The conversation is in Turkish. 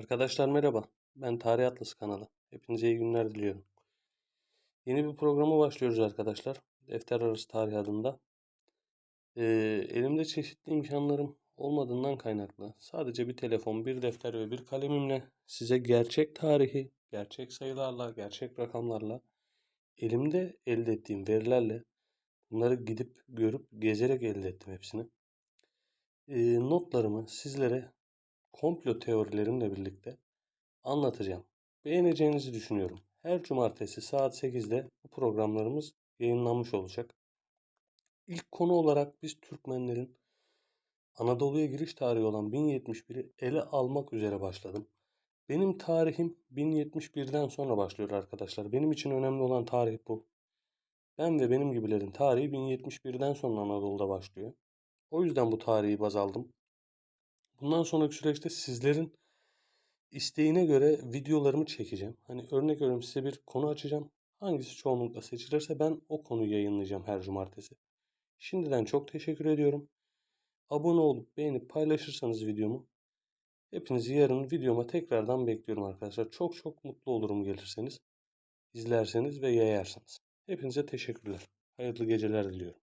Arkadaşlar merhaba. Ben Tarih Atlası kanalı. Hepinize iyi günler diliyorum. Yeni bir programa başlıyoruz arkadaşlar. Defter Arası Tarih adında. Ee, elimde çeşitli imkanlarım olmadığından kaynaklı sadece bir telefon, bir defter ve bir kalemimle size gerçek tarihi, gerçek sayılarla, gerçek rakamlarla, elimde elde ettiğim verilerle bunları gidip görüp gezerek elde ettim hepsini. Ee, notlarımı sizlere komplo teorilerimle birlikte anlatacağım. Beğeneceğinizi düşünüyorum. Her cumartesi saat 8'de bu programlarımız yayınlanmış olacak. İlk konu olarak biz Türkmenlerin Anadolu'ya giriş tarihi olan 1071'i ele almak üzere başladım. Benim tarihim 1071'den sonra başlıyor arkadaşlar. Benim için önemli olan tarih bu. Ben ve benim gibilerin tarihi 1071'den sonra Anadolu'da başlıyor. O yüzden bu tarihi baz aldım. Bundan sonraki süreçte sizlerin isteğine göre videolarımı çekeceğim. Hani örnek veriyorum size bir konu açacağım. Hangisi çoğunlukla seçilirse ben o konuyu yayınlayacağım her cumartesi. Şimdiden çok teşekkür ediyorum. Abone olup beğenip paylaşırsanız videomu hepinizi yarın videoma tekrardan bekliyorum arkadaşlar. Çok çok mutlu olurum gelirseniz, izlerseniz ve yayarsanız. Hepinize teşekkürler. Hayırlı geceler diliyorum.